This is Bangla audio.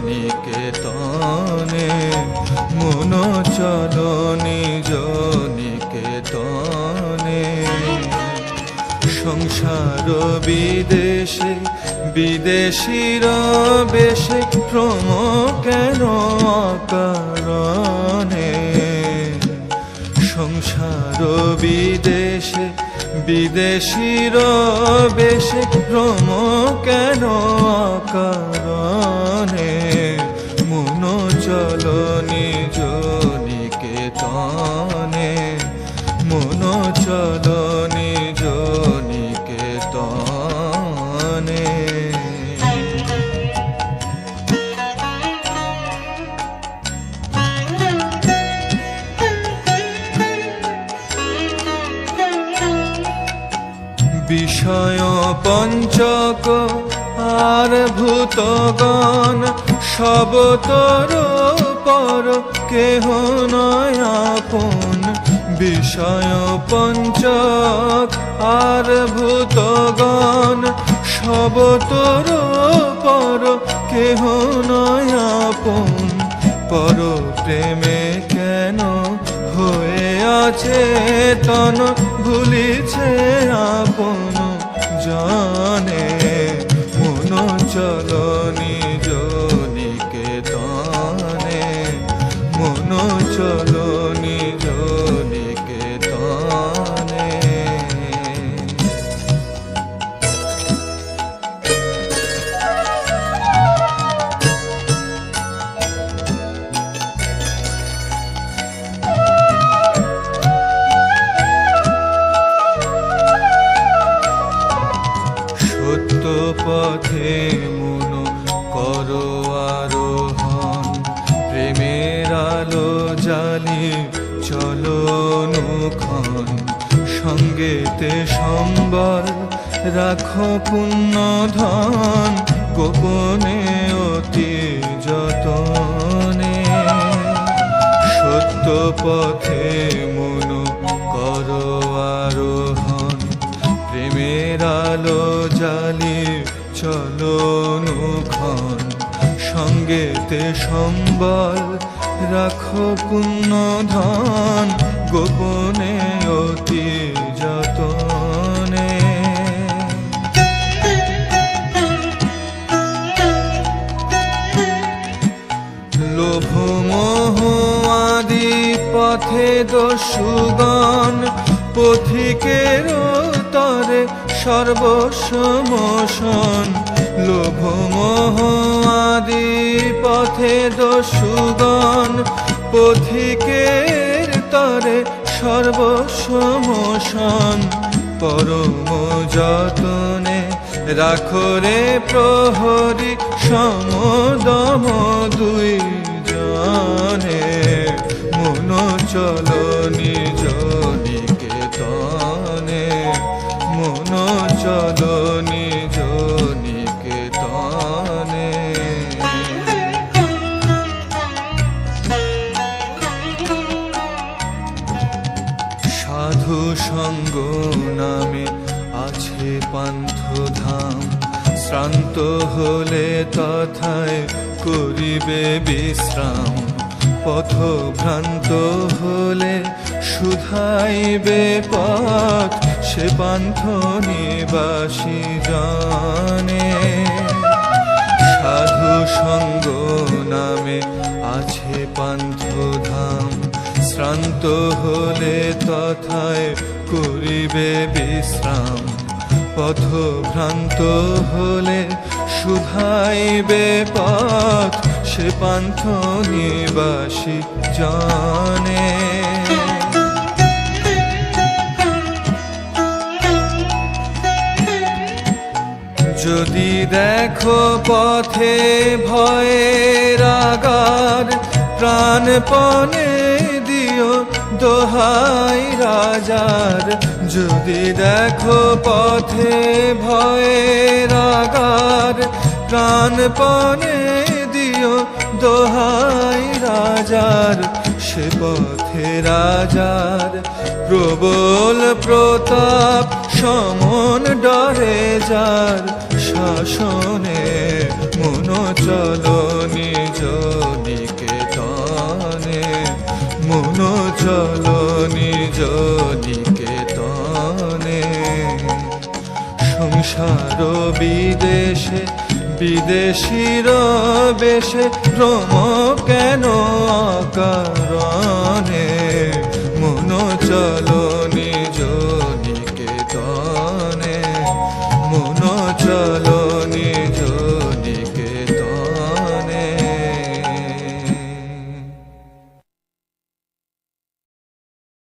নিকেতনে মন চল নিজ নিকেতনে সংসার বিদেশে বিদেশির বেশে ক্রম কেন কারণে সংসার বিদেশে বিদেশির বেশে ক্রম কেন কারণে চল নিজ নিকেতনে মন চল নিজ নিকেতনে বিষয় পঞ্চক আর ভূতগণ সব তর পর কেহ নয় আপন। বিষয় পঞ্চক আর ভূতগণ, সব তর পর কেহ নয় আপন। পর প্রেমে কেন হয়ে আছে তন, ভুলিছে আপন। জানে মন চল চল নিজ নিকেতনে। সত্য পথে জালি নুখন, সঙ্গেতে সম্বর রাখো পুণ্য ধন গোপনে অতি যতনে। সত্য পথে মন করো আরোহণ, প্রেমের আলো জালি নুখন, সঙ্গেতে সম্বল রাখো পুণ্য ধন গোপনে অতি যতনে। লোভ মোহ আদি পথে দস্যুগণ পথিকের তরে সর্বসমোষণ লোভ মোহ আদি পথে দস্যুগণ পথিকের তরে সর্বসমোষণ। পরম যতনে রাখো রে প্রহরী সমদম দুই জানে মন চল নিজ সাধু সঙ্গ নামে আছে পান্থধাম। শ্রান্ত হলে তথায় করিবে বিশ্রাম। পথ ভ্রান্ত হলে শুধাইবে পথ। সে পান্থ নিবাসী জানে। সাধু সঙ্গ নামে আছে পান্থধাম। শ্রান্ত হলে তথায় করিবে বিশ্রাম। পথভ্রান্ত হলে শুধাইবে পথ, সে পান্থ নিবাসী জানে। যদি দেখো পথে ভয়ের আগার, প্রাণপণে দিও দোহাই রাজার, যদি দেখো পথে ভয়ের আগার, প্রাণপণে দিও দোহাই রাজার, সে পথে রাজার প্রবল প্রতাপ সমন ডরে যার, শাসনে মন চলো নিজ দিকে টানে মন চল নিজ নিকেতনে। সংসার বিদেশে বিদেশির বেশে ভ্রম কেন কারণে মন চলো